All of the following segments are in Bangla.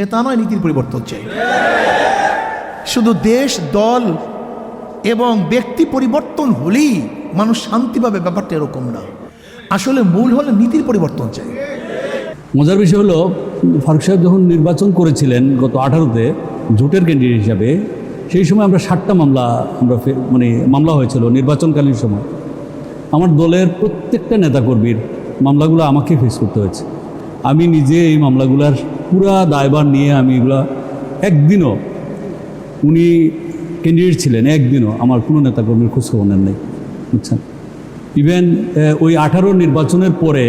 নেতা নয়, নীতির পরিবর্তন চাই। শুধু দেশ, দল এবং ব্যক্তি পরিবর্তন হলেই মানুষ শান্তি পাবে, ব্যাপারটা এরকম না। আসলে মূল হলো নীতির পরিবর্তন চাই। মজার বিষয় হলো, ফারুক সাহেব যখন নির্বাচন করেছিলেন গত আঠারোতে জোটের ক্যান্ডিডেট হিসাবে, সেই সময় আমরা ষাটটা মামলা আমরা মানে মামলা হয়েছিল নির্বাচনকালীন সময়। আমার দলের প্রত্যেকটা নেতাকর্মীর মামলাগুলো আমাকে ফেস করতে হয়েছে। আমি নিজে এই মামলাগুলার পুরা দায়বার নিয়ে আমি এগুলা একদিনও উনি ক্যান্ডিডেট ছিলেন, একদিনও আমার কোনো নেতাকর্মীর খোঁজখবর নেন নাই, বুঝছেন? ইভেন ওই আঠারো নির্বাচনের পরে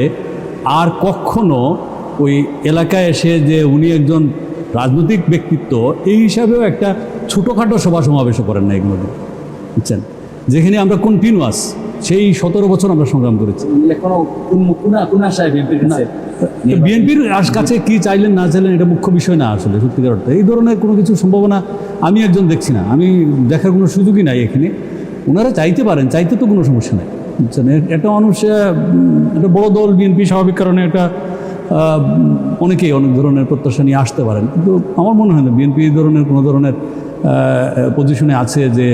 আর কখনো ওই এলাকায় এসে যে উনি একজন রাজনৈতিক ব্যক্তিত্ব, এই হিসাবেও একটা ছোটোখাটো সভা সমাবেশও করেন না এগুলো বুঝছেন? যেখানে আমরা কন্টিনিউয়াস সেই সতেরো বছর আমরা সংগ্রাম করেছি। বিএনপির কাছে কি চাইলেন না চাইলেন এটা মুখ্য বিষয় না আসলে সত্যিকার অর্থে এই ধরনের কোনো কিছু সম্ভাবনা আমি একজন দেখছি না। আমি দেখার কোনো সুযোগই নাই এখানে। ওনারা চাইতে পারেন চাইতে তো কোনো সমস্যা নাই। বুঝছেন? একটা মানুষ একটা বড় দল বিএনপি স্বাভাবিক কারণে একটা অনেকেই অনেক ধরনের প্রত্যাশা নিয়ে আসতে পারেন। কিন্তু আমার মনে হয় না বিএনপি এই ধরনের কোনো ধরনের পজিশনে আছে যে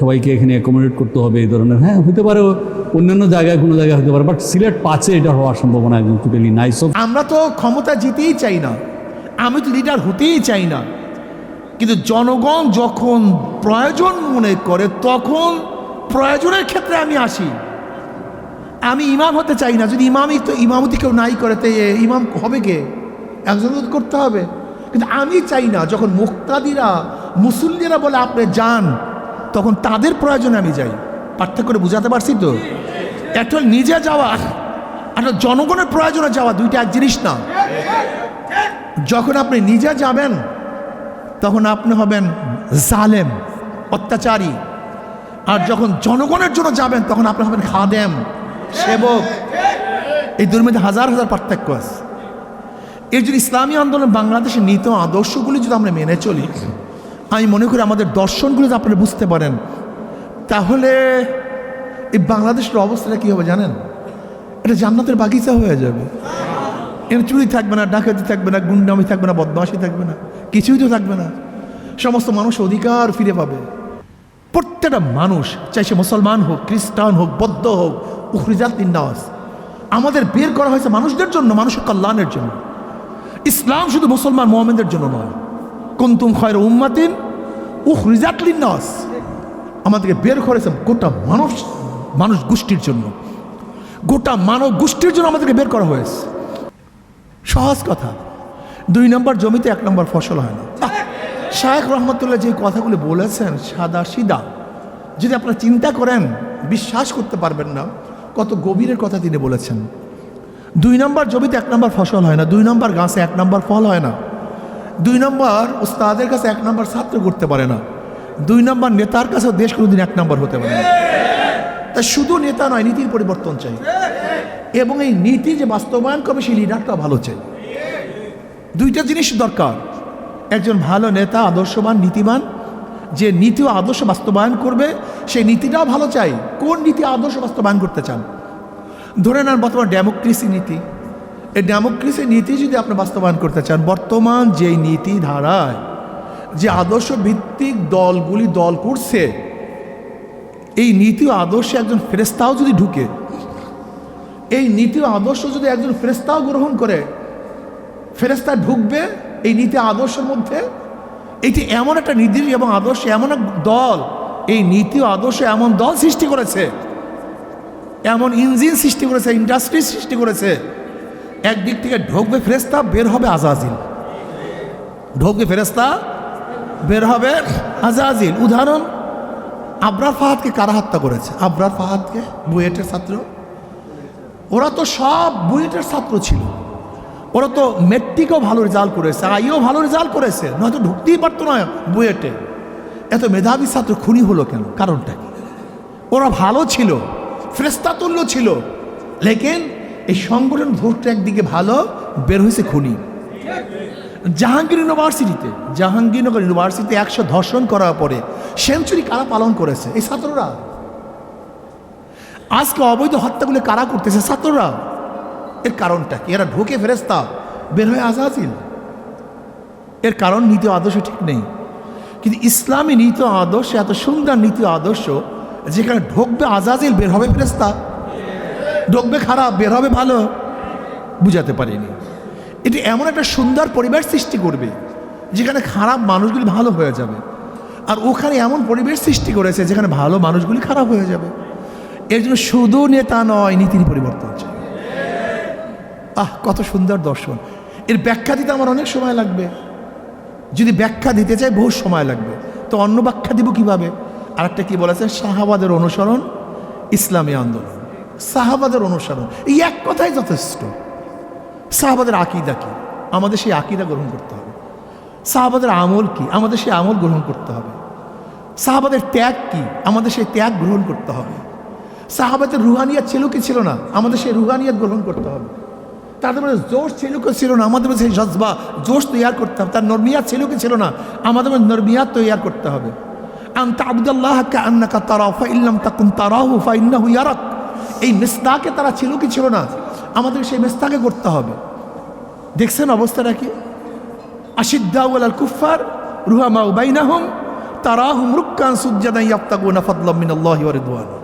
সবাইকে এখানে অ্যাকোমোডেট করতে হবে এই ধরনের। হ্যাঁ হতে পারে অন্যান্য জায়গায় কোনো জায়গায় হতে পারে বাট সিলেট পাঁচে এটা হওয়ার সম্ভাবনা একদম টোটালি নাই। আমরা তো ক্ষমতা জিতেই চাই না। আমি তো লিডার হতেই চাই না। কিন্তু জনগণ যখন প্রয়োজন মনে করে, তখন প্রয়োজনের ক্ষেত্রে আমি আসি। আমি ইমাম হতে চাই না। যদি ইমামই তো, ইমামতি কেউ নাই করে, তো ইমাম হবে কে? একজন করতে হবে। কিন্তু আমি চাই না, যখন মুক্তাদিরা, মুসল্লিরা বলে, আপনি যান। তখন তাদের প্রয়োজনে আমি যাই। পার্থক্য করে বুঝাতে পারছি তো? একটা নিজে যাওয়া, আর জনগণের প্রয়োজনে যাওয়া, দুইটা এক জিনিস না। যখন আপনি নিজে যাবেন, তখন আপনি হবেন জালেম, অত্যাচারী। আর যখন জনগণের জন্য যাবেন, তখন আপনি হবেন খাদেম, সেবক। এই দুর মধ্যে হাজার হাজার পার্থক্য আছে। এর যদি ইসলামী আন্দোলন বাংলাদেশের নীত আদর্শগুলি যদি আমরা মেনে চলি আমি মনে করি আমাদের দর্শনগুলো যদি আপনারা বুঝতে পারেন, তাহলে এই বাংলাদেশের অবস্থাটা কী হবে জানেন? এটা জান্নাতের বাগিচা হয়ে যাবে। এর চুরি থাকবে না, ডাকাতি থাকবে না, গুন্ডামি থাকবে না, বদমাশি থাকবে না, কিছুই তো থাকবে না। সমস্ত মানুষ অধিকার ফিরে পাবে। প্রত্যেকটা মানুষ চাই সে মুসলমান হোক, খ্রিস্টান হোক, বৌদ্ধ হোক উখরিজাত ইন্দাস আমাদের বের করা হয়েছে মানুষদের জন্য, মানুষের কল্যাণের জন্য। ইসলাম শুধু মুসলমান মোহামেনদের জন্য নয়। কুন্তুম খয়ের উম্মাতিন উখরিজাত নস আমাদেরকে বের করেছে গোটা মানুষ মানুষ গোষ্ঠীর জন্য। গোটা মানব গোষ্ঠীর জন্য আমাদেরকে বের করা হয়েছে। সহজ কথা। দুই নম্বর জমিতে এক নম্বর ফসল হয় না। শায়েখ রহমতুল্লাহ যে কথাগুলি বলেছেন সাদা সিদা, যদি আপনারা চিন্তা করেন, বিশ্বাস করতে পারবেন না, কত গভীরের কথা তিনি বলেছেন। দুই নম্বর জমিতে এক নম্বর ফসল হয় না, দুই নম্বর গাছে এক নম্বর ফল হয় না। দুই নম্বর ওস্তাদের কাছে এক নম্বর ছাত্র করতে পারে না। দুই নম্বর, নেতার কাছেও দেশ কোনোদিন এক নম্বর হতে পারে না। তা শুধু নেতা নয়, নীতির পরিবর্তন চাই। এবং এই নীতি যে বাস্তবায়ন করবে সেই লিডারটা ভালো চাই। দুইটা জিনিস দরকার। একজন ভালো নেতা, আদর্শবান, নীতিবান, যে নীতি ও আদর্শ বাস্তবায়ন করবে, সেই নীতিটাও ভালো চাই। কোন নীতি আদর্শ বাস্তবায়ন করতে চান? ধরে নেন বর্তমান ডেমোক্রেসি নীতি। এই ডেমোক্রেসি নীতি যদি আপনি বাস্তবায়ন করতে চান, বর্তমান যেই নীতি ধারায় যে আদর্শ ভিত্তিক দলগুলি দল করছে, এই নীতি আদর্শে একজন ফেরেস্তাও যদি ঢুকে, এই নীতি আদর্শ যদি একজন ফেরেস্তাও গ্রহণ করে ফেরেস্তা ঢুকবে এই নীতি আদর্শের মধ্যে। এটি এমন একটা নির্দেশ এবং আদর্শ, এমন এক দল, এই নীতি আদর্শ এমন দল সৃষ্টি করেছে, এমন ইঞ্জিন সৃষ্টি করেছে, ইন্ডাস্ট্রি সৃষ্টি করেছে একদিক থেকে ঢোকবে ফেরেস্তা বের হবে আজাজিল। ঢোকবে ফেরেস্তা বের হবে আজাজিল। উদাহরণ, আবরার ফাহাদকে কারা হত্যা করেছে? আবরার ফাহাদকে? বুয়েটের ছাত্র। ওরা তো সব বুয়েটের ছাত্র ছিল। ওরা তো মেট্রিকও ভালো রেজাল্ট করেছে, আইও ভালো রেজাল্ট করেছে। নয়তো ঢুকতেই পারতো না বুয়েটে। এত মেধাবী ছাত্র খুনি হলো কেন? কারণটা কি? ওরা ভালো ছিল ফ্রেস্তাতুল্য ছিল, লেকিন এই সংগঠন ধরতে একদিকে ভালো, বের হয়েছে খুনি। জাহাঙ্গীর ইউনিভার্সিটিতে, জাহাঙ্গীরনগর ইউনিভার্সিটিতে একশো ধর্ষণ করার পরে সেঞ্চুরি কারা পালন করেছে? এই ছাত্ররা। আজকে অবৈধ হত্যাগুলো কারা করতেছে ছাত্ররা? এর কারণটা কি? এরা ঢোকে ফেরেস্তা বের হয়ে আজাজিল। এর কারণ নীতি আদর্শ ঠিক নেই। কিন্তু ইসলামী নীতি আদর্শ, এত সুন্দর নীতি আদর্শ, যেখানে ঢোকবে, আজাজিল বের হবে ফেরেস্তা ঢোকবে খারাপ, বের হবে ভালো, বুঝাতে পারিনি। এটি এমন একটা সুন্দর পরিবেশ সৃষ্টি করবে, যেখানে খারাপ মানুষগুলি ভালো হয়ে যাবে। আর ওখানে এমন পরিবেশ সৃষ্টি করেছে, যেখানে ভালো মানুষগুলি খারাপ হয়ে যাবে। এর জন্য শুধু নেতা নয়, নীতির পরিবর্তন চাই আহ, কত সুন্দর দর্শন। এর ব্যাখ্যা দিতে আমার অনেক সময় লাগবে। যদি ব্যাখ্যা দিতে চাই, বহু সময় লাগবে। তো অন্য ব্যাখ্যা দিব কীভাবে? আরেকটা কি বলেছে? শাহাবাদের অনুসরণ, ইসলামী আন্দোলন। সাহাবাদের অনুসরণ, এই এক কথাই যথেষ্ট। সাহাবাদের আকিদা কি? আমাদের সেই আকিদা গ্রহণ করতে হবে। সাহাবাদের আমল কি? আমাদের সেই আমল গ্রহণ করতে হবে। সাহাবাদের ত্যাগ কি? আমাদের সেই ত্যাগ গ্রহণ করতে হবে। সাহাবাদের রুহানিয়াত ছিল কি ছিল না? আমাদের সেই রুহানিয়াত গ্রহণ করতে হবে। তাদের মধ্যে জোশ ছিল কি ছিল না? আমাদের মধ্যে সেই জজবা, জোশ তৈয়ার করতে হবে। তার নর্মিয়াত ছিল কি ছিল না? আমাদের মধ্যে নর্মিয়াত তৈয়ার করতে হবে। আন তাবুদাল্লাহ কান্নাকা তারাও ফা ইল্লাম তাকুন তারাহু, ফা ইন্নাহু ইয়ারাক। এই মেস্তাকে তারা ছিল কি ছিল না? আমাদের সেই মেস্তাকে করতে হবে। দেখছেন অবস্থাটা কি? আশিদ্দাউল আল কুফার রুহামা উবাইনাহুম তারাহুম রুক্কান সুজ্জাদা ইয়াফতাগুনা ফাদলাম মিনাল্লাহি ওয়া রিদওয়ানা।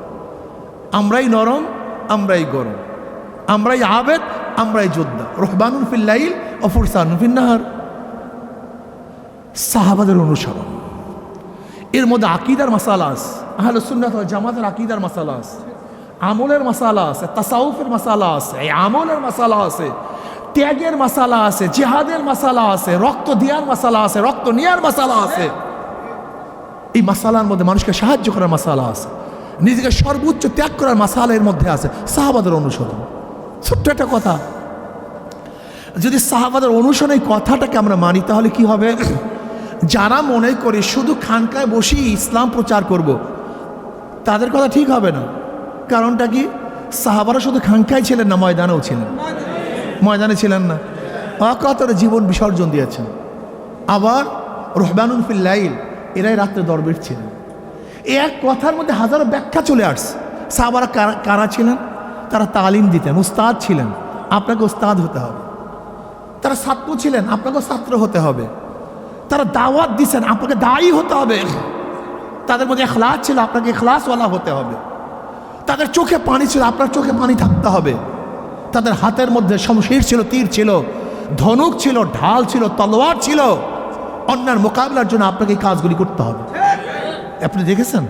আমরাই নরম, আমরাই গরম। আমরাই আবেদ, আমরাই যোদ্ধা। রহবানুন ফিল্লাইল অফুরসানুন ফিন্নাহার সাহাবাদের অনুসরণ। এর মধ্যে আকিদার মাসালা আছে। আহলে সুন্নাত জামাতের আকিদার মাসালা আছে। আমলের মাসালা আছে, তাসাউফের মশালা আছে আমলের মশালা আছে, ত্যাগের মাসালা আছে, জিহাদের মাসালা আছে, রক্ত দেওয়ার মাসালা আছে, রক্ত নেওয়ার মাসালা আছে। এই মশালার মধ্যে মানুষকে সাহায্য করার মাসালা আছে, নিজেকে সর্বোচ্চ ত্যাগ করার মাসালা এর মধ্যে আছে সাহাবাদের অনুসরণ। ছোট্ট একটা কথা, যদি সাহাবাদের অনুসরণ এই কথাটাকে আমরা মানি, তাহলে কি হবে? যারা মনে করে শুধু খানকায় বসেই ইসলাম প্রচার করব। তাদের কথা ঠিক হবে না। কারণটা কি? সাহাবারা শুধু খানকায় ছিলেন না, ময়দানেও ছিলেন। ময়দানে ছিলেন না। অকাতরে জীবন বিসর্জন দিয়েছেন। আবার রহবানুল ফিল্লাইল এরাই রাত্রে দরবেশ ছিলেন। এ এক কথার মধ্যে হাজারো ব্যাখ্যা চলে আসছে। সাহাবারা কারা- ছিলেন? তারা তালিম দিতেন, উস্তাদ ছিলেন। আপনাকে উস্তাদ হতে হবে। তারা ছাত্র ছিলেন, আপনাকেও ছাত্র হতে হবে। তারা দাওয়াত দিছেন, আপনাকে দায়ী হতে হবে। তাদের মধ্যে এখলাস ছিল, আপনাকে এখলাসওয়ালা হতে হবে। তাদের চোখে পানি ছিল, আপনার চোখে পানি থাকতে হবে। তাদের হাতের মধ্যে শমশির ছিল, তীর ছিল, ধনুক ছিল, ঢাল ছিল, তলোয়ার ছিল। অন্যার মোকাবিলার জন্য আপনাকে এই কাজগুলি করতে হবে। আপনি দেখেছেন?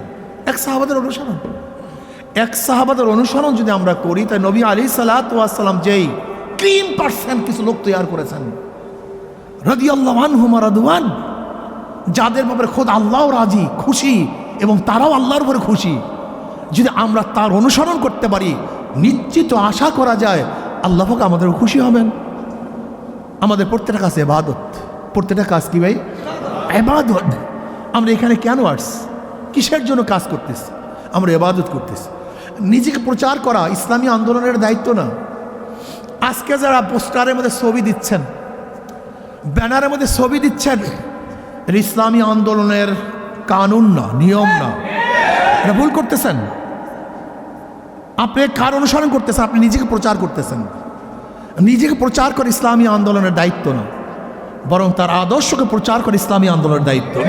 এক সাহাবাদের অনুসরণ। এক সাহাবাদের অনুসরণ যদি আমরা করি, তাই নবী আলী সালাতাম যেই ক্রিম পার্সেন্ট কিছু লোক তৈরি করেছেন। রদি আল্লাহ রাদুয়ান যাদের ব্যাপারে খোদ আল্লাহ রাজি, খুশি, এবং তারাও আল্লাহর উপরে খুশি। যদি আমরা তার অনুসরণ করতে পারি, নিশ্চিত আশা করা যায় আল্লাহ পাক আমাদের খুশি হবেন। আমাদের প্রত্যেকটা কাজ এবাদত প্রত্যেকটা কাজ কি ভাই? এবাদত আমরা এখানে কেন আস কিসের জন্য কাজ করতেছি? আমরা এবাদত করতেছি। নিজেকে প্রচার করা ইসলামী আন্দোলনের দায়িত্ব না। আজকে যারা পোস্টারের মধ্যে ছবি দিচ্ছেন, ব্যানারের মধ্যে ছবি দিচ্ছেন, ইসলামী আন্দোলনের কানুন না, নিয়ম না। এটা ভুল করতেছেন। আপনি কার অনুসরণ করতেছেন? আপনি নিজেকে প্রচার করতেছেন। নিজেকে প্রচার করে ইসলামী আন্দোলনের দায়িত্ব না। বরং তার আদর্শকে প্রচার করে ইসলামী আন্দোলনের দায়িত্ব।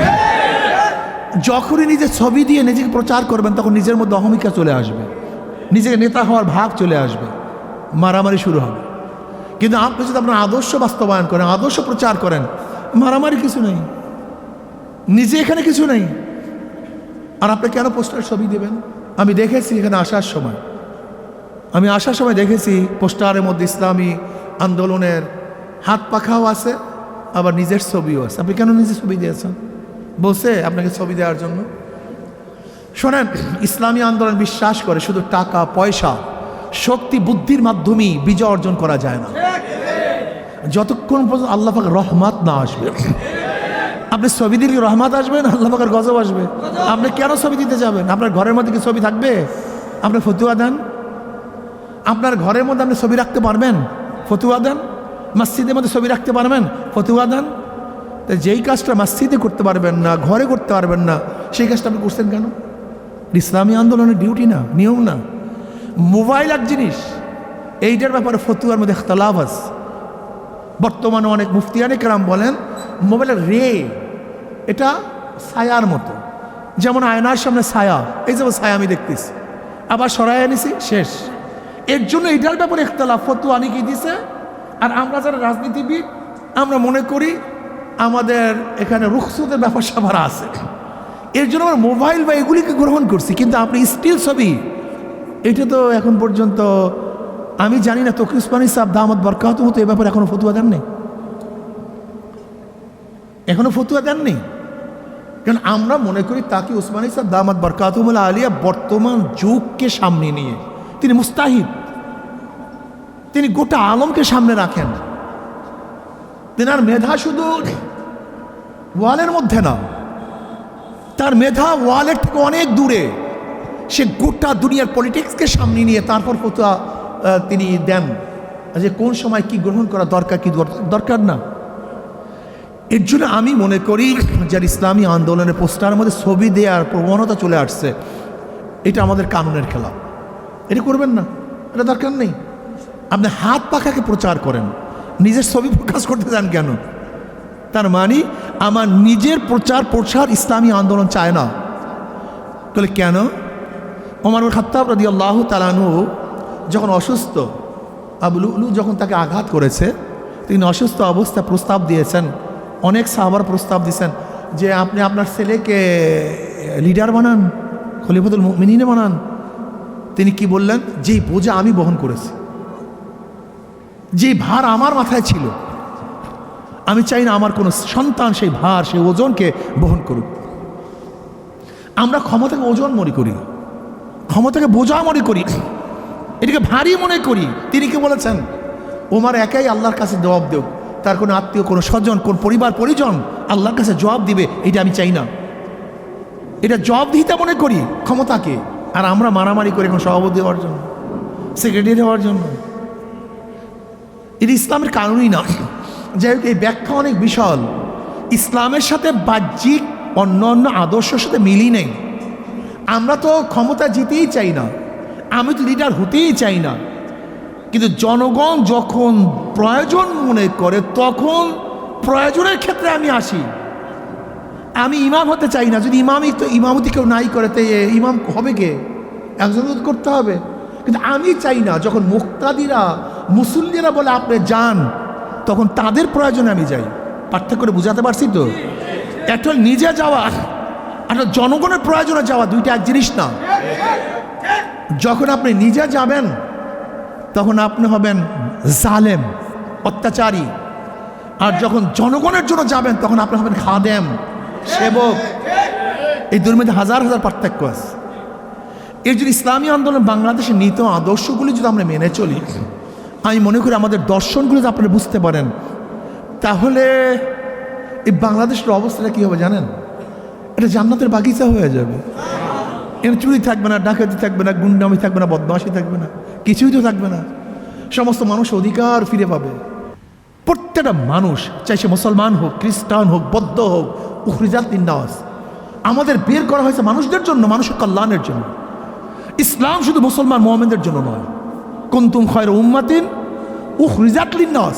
যখনই নিজের ছবি দিয়ে নিজেকে প্রচার করবেন, তখন নিজের মধ্যে অহমিকা চলে আসবে। নিজেকে নেতা হওয়ার ভাগ চলে আসবে। মারামারি শুরু হবে। কিন্তু আপনি যদি আপনার আদর্শ বাস্তবায়ন করেন, আদর্শ প্রচার করেন, মারামারি কিছু নেই। নিজে এখানে কিছু নেই। আর আপনি কেন পোস্টার ছবি দেবেন? আমি দেখেছি এখানে আসার সময়। আমি আসার সময় দেখেছি পোস্টারের মধ্যে ইসলামী আন্দোলনের হাত পাখাও আছে, আবার নিজের ছবিও আছে। আপনি কেন নিজের ছবি দিয়েছেন? বলছে আপনাকে ছবি দেওয়ার জন্য। শোনেন, ইসলামী আন্দোলন বিশ্বাস করে শুধু টাকা, পয়সা, শক্তি, বুদ্ধির মাধ্যমেই বিজয় অর্জন করা যায় না। যতক্ষণ পর্যন্ত আল্লাহ রহমত না আসবে আপনি ছবি দিলে রহমত আসবেন আল্লাহ পাকের গজব আসবে। আপনি কেন ছবি দিতে যাবেন? আপনার ঘরের মধ্যে কি ছবি থাকবে? আপনি ফতুয়া দেন। আপনার ঘরের মধ্যে আপনি ছবি রাখতে পারবেন? ফতুয়া দেন। মসজিদের মধ্যে ছবি রাখতে পারবেন? ফতুয়া দেন। তা যেই কাজটা মসজিদে করতে পারবেন না, ঘরে করতে পারবেন না, সেই কাজটা আপনি করছেন কেন? ইসলামী আন্দোলনের ডিউটি না, নিয়ম না। মোবাইল এক জিনিস। এইটার ব্যাপারে ফতুয়ার মধ্যে ইখতলাফ আছে। বর্তমানে অনেক মুফতিয়ানে কেরাম বলেন, মোবাইলের রে, এটা ছায়ার মতো। যেমন আয়নার সামনে ছায়া, এই যেমন ছায়া আমি দেখতেছি। আবার সরাই আনিছি, শেষ। এর জন্য এটার ব্যাপারে একতলা ফতু অনেকেই দিছে? আর আমরা যারা রাজনীতিবিদ, আমরা মনে করি আমাদের এখানে রুখসতের ব্যাপার স্যাপার আছে। এর জন্য আমরা মোবাইল বা এগুলিকে গ্রহণ করছি, কিন্তু আপনি স্টিল ছবি, এটা তো এখন পর্যন্ত আমি জানি না, তকি উসমানী সাহেব দামদ বরকাত মতো এ ব্যাপারে এখনও ফতুয়া দেননি? এখনও ফতুয়া দেননি? কারণ আমরা মনে করি তাকে উসমানী সাহেব দামাদ বরকাতুমুল আলিয়া বর্তমান যুগকে সামনে নিয়ে। তিনি মুস্তাহিদ। তিনি গোটা আলমকে সামনে রাখেন। তেনার মেধা শুধু ওয়ালের মধ্যে না, তার মেধা ওয়ালের থেকে অনেক দূরে। সে গোটা দুনিয়ার পলিটিক্সকে সামনে নিয়ে তারপর ফতুয়া তিনি দেন। যে কোন সময় কি গ্রহণ করা দরকার, কি দর- দরকার না। এর জন্য আমি মনে করি যার ইসলামী আন্দোলনের পোস্টারের মধ্যে ছবি দেওয়ার প্রবণতা চলে আসছে, এটা আমাদের কানুনের খেলা। এটা করবেন না। এটা দরকার নেই। আপনি হাত পাখাকে প্রচার করেন। নিজের ছবি প্রকাশ করতে চান কেন? তার মানে আমার নিজের প্রচার প্রসার ইসলামী আন্দোলন চায় না। তাহলে কেন? ওমারুল খাত্তাব রাদি আল্লাহ তালানু যখন অসুস্থ আবুলু যখন তাকে আঘাত করেছে, তিনি অসুস্থ অবস্থায় প্রস্তাব দিয়েছেন। অনেক সাহাবার প্রস্তাব দিয়েছেন যে, আপনি আপনার ছেলেকে লিডার বানান, খলিফতুল মিনিনে বানান। তিনি কি বললেন? যেই বোঝা আমি বহন করেছি যে ভার আমার মাথায় ছিল, আমি চাই না আমার কোনো সন্তান সেই ভার, সেই ওজনকে বহন করুক। আমরা ক্ষমতাকে ওজন মনে করি, ক্ষমতাকে বোঝা মনে করি। এটাকে ভারী মনে করি। তিনি কি বলেছেন? ওমার একাই আল্লাহর কাছে জবাব দেও তার কোনো আত্মীয়, কোনো স্বজন, কোন পরিবার, পরিজন আল্লাহর কাছে জবাব দিবে এটা আমি চাই না। এটা জবাব দিতে মনে করি ক্ষমতাকে। আর আমরা মারামারি করি এখন সভাপতি হওয়ার জন্য, সেক্রেটারি হওয়ার জন্য। এটা ইসলামের কারণই না যাই হোক, এই ব্যাখ্যা অনেক বিশাল। ইসলামের সাথে বাহ্যিক অন্য অন্য আদর্শের সাথে মিলই নেই। আমরা তো ক্ষমতা জিতেই চাই না। আমি তো লিডার হতেই চাই না। কিন্তু জনগণ যখন প্রয়োজন মনে করে, তখন প্রয়োজনের ক্ষেত্রে আমি আসি। আমি ইমাম হতে চাই না। যদি ইমামই তো ইমামতি কেউ নাই করে, তো ইমাম হবে কে? একজন করতে হবে। কিন্তু আমি চাই না, যখন মুক্তাদিরা, মুসল্লিরা বলে, আপনি যান, তখন তাদের প্রয়োজনে আমি যাই। পার্থক্য করে বুঝাতে পারছি তো? একটা নিজে যাওয়া একটা জনগণের প্রয়োজনে যাওয়া, দুইটা এক জিনিস না। যখন আপনি নিজে যাবেন, তখন আপনি হবেন জালেম, অত্যাচারী। আর যখন জনগণের জন্য যাবেন, তখন আপনি হবেন খাদেম, সেবক। এই দুর মধ্যে হাজার হাজার পার্থক্য আছে। এর যদি ইসলামী আন্দোলন বাংলাদেশের নীত আদর্শগুলি যদি আমরা মেনে চলি, আমি মনে করি আমাদের দর্শনগুলো যদি আপনারা বুঝতে পারেন, তাহলে এই বাংলাদেশের অবস্থাটা কী হবে জানেন? এটা জান্নাতের বাগিচা হয়ে যাবে। এখানে চুরি থাকবে না, ডাকাতি থাকবে না, গুন্ডামি থাকবে না, বদমাশি থাকবে না, কিছুই তো থাকবে না। সমস্ত মানুষ অধিকার ফিরে পাবে। প্রত্যেকটা মানুষ চাই সে মুসলমান হোক, খ্রিস্টান হোক, বৌদ্ধ হোক উখরিজাত নিন্দাস। আমাদের বের করা হয়েছে মানুষদের জন্য, মানুষের কল্যাণের জন্য। ইসলাম শুধু মুসলমান মোহামেনদের জন্য নয়। কুন্তুম খয়ের উম্মাতিন উখরিজাত লিন্নাস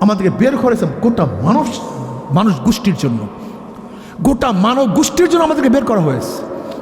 আমাদেরকে বের করেছে গোটা মানুষ মানুষ গোষ্ঠীর জন্য। গোটা মানব গোষ্ঠীর জন্য আমাদেরকে বের করা হয়েছে।